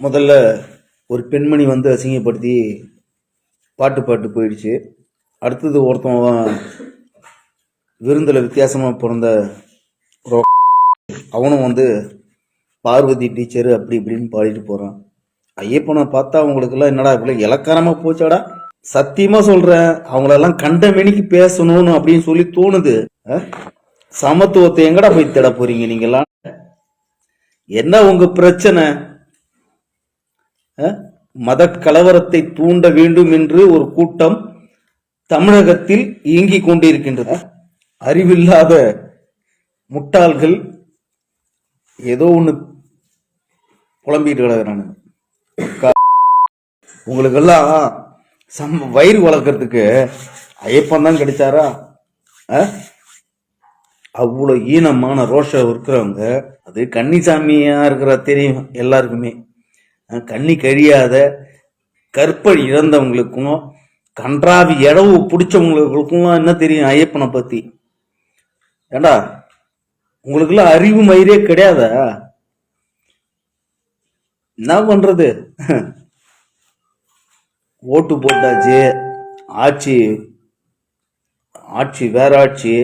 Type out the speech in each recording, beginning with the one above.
முதல்ல ஒரு பெண்மணி வந்து அசிங்கப்படுத்தி பாட்டு பாட்டு போயிடுச்சு. அடுத்தது ஒருத்தன் விருந்தில் வித்தியாசமாக பிறந்த அவனும் வந்து பார்வதி டீச்சர் அப்படி இப்படின்னு பாடிட்டு போகிறான் ஐயப்பனை பார்த்தா அவங்களுக்கெல்லாம் என்னடா இப்படி இலக்காரமாக போச்சாடா? சத்தியமாக சொல்கிறேன் அவங்களெல்லாம் கண்ட மெனிக்கு பேசணும்னு அப்படின்னு சொல்லி தோணுது. சமத்துவத்தை எங்கடா போய் தேட போகிறீங்க நீங்களாம் என்ன உங்கள் பிரச்சனை? மத கலவரத்தை தூண்ட வேண்டும் என்று ஒரு கூட்டம் தமிழகத்தில் இயங்கிக் கொண்டிருக்கின்றது. அறிவில்லாத முட்டாள்கள் ஏதோ ஒன்று புலம்பிட்டு கிடக்குறானு உங்களுக்கெல்லாம் சம் வயிறு வளர்க்கறதுக்கு ஐயப்பன் தான் கிடைச்சாரா? அவ்வளோ ஈனமான ரோஷம் இருக்கிறவங்க அது கன்னிசாமியா இருக்கிற தெரியும் எல்லாருக்குமே. கண்ணி கழியாத கற்பழி இழந்தவங்களுக்கும் கன்றாவி இடவு பிடிச்சவங்களுக்கும் என்ன தெரியும் ஐயப்பனை பத்தி? ஏண்டா உங்களுக்குலாம் அறிவு மயிரே கிடையாதா? என்ன பண்றது? ஓட்டு போட்டாச்சு ஆட்சி ஆட்சி வேற ஆட்சி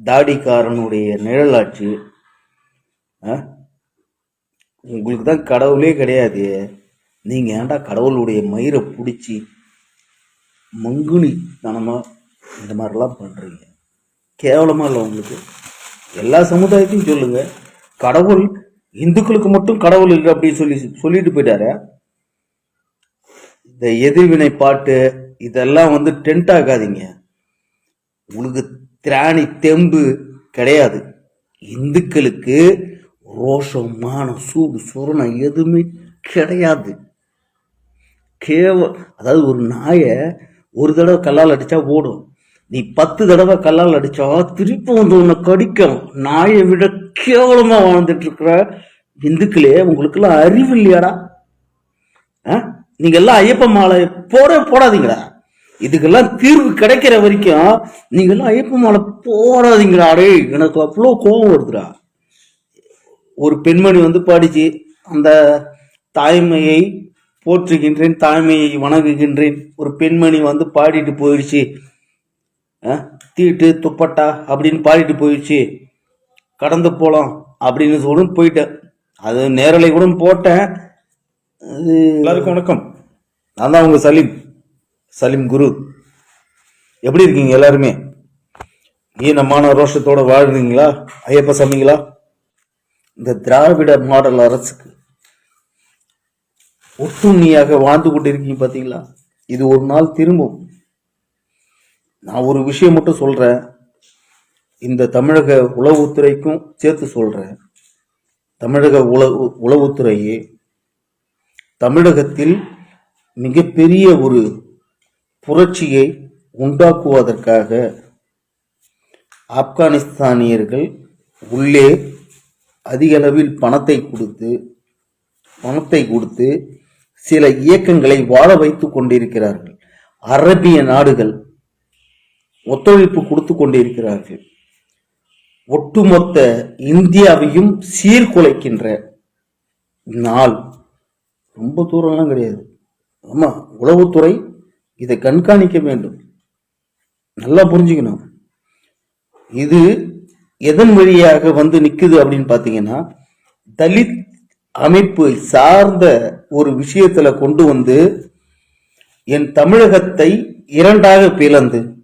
தாடிக்காரனுடைய நிழலாட்சி ஆ? உங்களுக்கு தான் கடவுளே கிடையாது. நீங்கள் ஏன்டா கடவுளுடைய மயிரை பிடிச்சி மங்குனி தனமாக இந்த மாதிரிலாம் பண்ணுறீங்க கேவலமாக இல்லை உங்களுக்கு. எல்லா சமுதாயத்தையும் சொல்லுங்கள் கடவுள் இந்துக்களுக்கு மட்டும் கடவுள் இல்லை அப்படின்னு சொல்லி சொல்லிட்டு போயிட்டாரு? இந்த எதிர்வினை பாட்டு இதெல்லாம் வந்து டென்ட் ஆகாதீங்க. உங்களுக்கு திராணி தெம்பு கிடையாது. இந்துக்களுக்கு ரோஷம் மானம் சூடு சுரணம் எதுவுமே கிடையாது. கேவ அதாவது ஒரு நாயை ஒரு தடவை கல்லால் அடித்தா ஓடும். நீ பத்து தடவை கல்லால் அடித்தா திருப்பி வந்து உன்னை கடிக்கும் நாயை விட கேவலமாக வாழ்ந்துட்டுருக்குற இந்துக்களே உங்களுக்கெல்லாம் அறிவு இல்லையாடா? ஆ? எல்லாம் ஐயப்ப மாலை போட போடாதீங்களா இதுக்கெல்லாம் தீர்வு கிடைக்கிற வரைக்கும் நீங்கள்லாம் ஐயப்ப மாலை போடாதீங்கடா. எனக்கு அவ்வளோ கோபம் வருதுடா. ஒரு பெண்மணி வந்து பாடிச்சு அந்த தாய்மையை போற்றுகின்றேன் தாய்மையை வணங்குகின்றேன். ஒரு பெண்மணி வந்து பாடிட்டு போயிடுச்சு? தீட்டு துப்பட்டா அப்படின்னு பாடிட்டு போயிடுச்சு. கடந்து போலாம் அப்படின்னு சொல்லி போயிட்டேன். அது நேரலை கூட போட்டேன். அது எல்லாருக்கும் வணக்கம். நான் தான் உங்க சலீம். சலீம் குரு. எப்படி இருக்கீங்க எல்லாருமே? ஈனமான ரோஷத்தோட வாழ்றீங்களா? ஐயப்ப சாமிங்களா? இந்த திராவிட மாடல் அரசுக்கு ஒட்டுண்ணியாக வாழ்ந்து கொண்டிருக்கீங்க பார்த்தீங்களா இது ஒரு நாள் திரும்பும். நான் ஒரு விஷயம் மட்டும் சொல்கிறேன் இந்த தமிழக உளவுத்துறைக்கும் சேர்த்து சொல்கிறேன் தமிழக உளவு உளவுத்துறையே தமிழகத்தில் மிகப்பெரிய ஒரு புரட்சியை உண்டாக்குவதற்காக ஆப்கானிஸ்தானியர்கள் உள்ளே அதிகளவில் பணத்தை கொடுத்து பணத்தை கொடுத்து சில இயக்கங்களை வாழ வைத்துக் கொண்டிருக்கிறார்கள். அரபிய நாடுகள் ஒத்துழைப்பு கொடுத்து கொண்டிருக்கிறார்கள். ஒட்டுமொத்த இந்தியாவையும் சீர்குலைக்கின்ற நாள். ரொம்ப தூரம்லாம் கிடையாது. ஆமா உளவுத்துறை இதை கண்காணிக்க வேண்டும். நல்லா புரிஞ்சுக்கணும். இது எதன் வழியாக வந்து நிற்குது அப்படின்னு பார்த்தீங்கன்னா தலித் அமைப்பு சார்ந்த ஒரு விஷயத்துல கொண்டு வந்து என் தமிழகத்தை இரண்டாக பிளந்து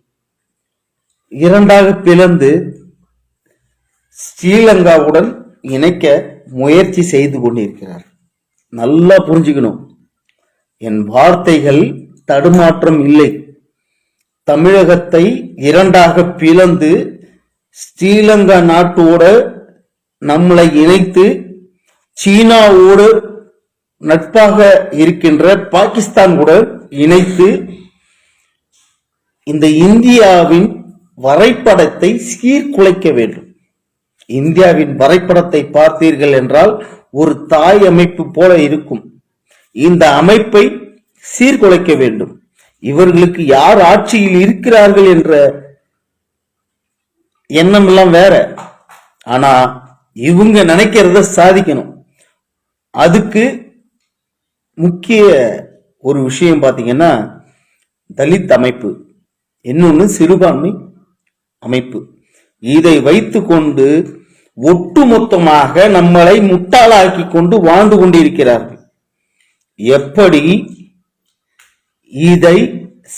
இரண்டாக பிளந்து ஸ்ரீலங்காவுடன் இணைக்க முயற்சி செய்து கொண்டிருக்கிறார். நல்லா புரிஞ்சுக்கணும். என் வார்த்தைகள் தடுமாற்றம் இல்லை. தமிழகத்தை இரண்டாக பிளந்து ஸ்ரீலங்கா நாட்டோட நம்மளை இணைத்து சீனாவோடு நட்பாக இருக்கின்ற பாகிஸ்தான் கூட இணைத்து இந்த இந்தியாவின் வரைபடத்தை சீர்குலைக்க வேண்டும். இந்தியாவின் வரைபடத்தை பார்த்தீர்கள் என்றால் ஒரு தாய் அமைப்பு போல இருக்கும். இந்த அமைப்பை சீர்குலைக்க வேண்டும். இவர்களுக்கு யார் ஆட்சியில் இருக்கிறார்கள் என்ற எண்ணம் எல்லாம் வேற. ஆனா இவங்க நினைக்கிறத சாதிக்கணும். அதுக்கு முக்கிய ஒரு விஷயம் பார்த்தீங்கன்னா தலித் அமைப்பு. இன்னொன்று சிறுபான்மை அமைப்பு. இதை வைத்துக்கொண்டு ஒட்டுமொத்தமாக நம்மளை முட்டாளாக்கி கொண்டு வாழ்ந்து கொண்டிருக்கிறார்கள். எப்படி இதை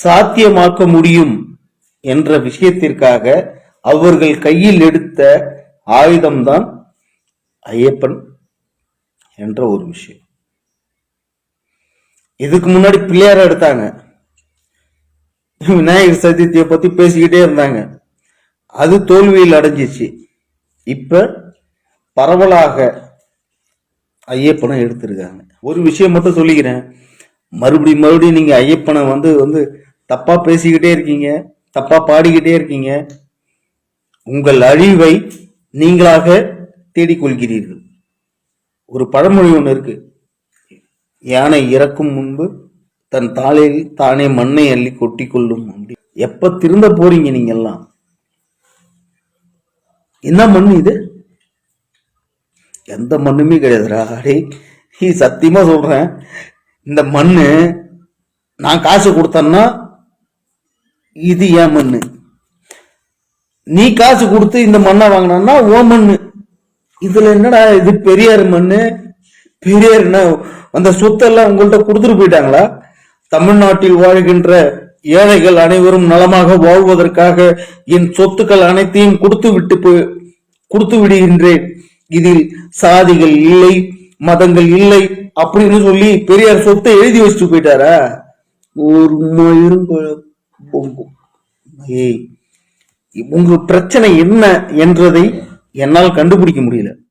சாத்தியமாக்க முடியும் என்ற விஷயத்திற்காக அவர்கள் கையில் எடுத்த ஆயுதம்தான் ஐயப்பன் என்ற ஒரு விஷயம். இதுக்கு முன்னாடி பிள்ளையார எடுத்தாங்க. விநாயகர் சதுர்த்தியை பத்தி பேசிக்கிட்டே இருந்தாங்க. அது தோல்வியில் அடைஞ்சிச்சு. இப்ப பரவலாக ஐயப்பனை எடுத்திருக்காங்க. ஒரு விஷயம் மட்டும் சொல்லிக்கிறேன். மறுபடியும் மறுபடியும் நீங்க ஐயப்பனை வந்து வந்து தப்பா பேசிக்கிட்டே இருக்கீங்க தப்பா பாடிக்கிட்டே இருக்கீங்க. உங்கள் அழிவை நீங்களாக தேடிக்கொள்கிறீர்கள். ஒரு பழமொழி ஒன்று இருக்கு. யானை இறக்கும் முன்பு தன் தாளையில் தானே மண்ணை அள்ளி கொட்டி கொள்ளும் அப்படி எப்ப திருந்த போறீங்க நீங்க எல்லாம் என்ன மண் இது? எந்த மண்ணுமே கிடையாதுடா. டேய் சத்தியமா சொல்றேன். இந்த மண்ணு நான் காசு கொடுத்தேன்னா இது ஏன் மண்ணு? நீ காசு கொடுத்து இந்த மண்ணை வாங்கினா ஓ மண்ணு. இதுல என்னடா இது பெரியார் மண்ணு? பெரியார் என்ன அந்த சொத்தெல்லாம் உங்கள்ட்ட கொடுத்துட்டு போயிட்டாங்களா? தமிழ்நாட்டில் வாழ்கின்ற ஏழைகள் அனைவரும் நலமாக வாழ்வதற்காக என் சொத்துக்கள் அனைத்தையும் கொடுத்து விட்டு கொடுத்து விடுகின்றேன். இதில் சாதிகள் இல்லை மதங்கள் இல்லை அப்படின்னு சொல்லி பெரியார் சொத்தை எழுதி வச்சுட்டு போயிட்டாரா? ஒரு மயிரும் பொங்கும். ஏய் உங்கள் பிரச்சனை என்ன என்றதை என்னால் கண்டுபிடிக்க முடியல.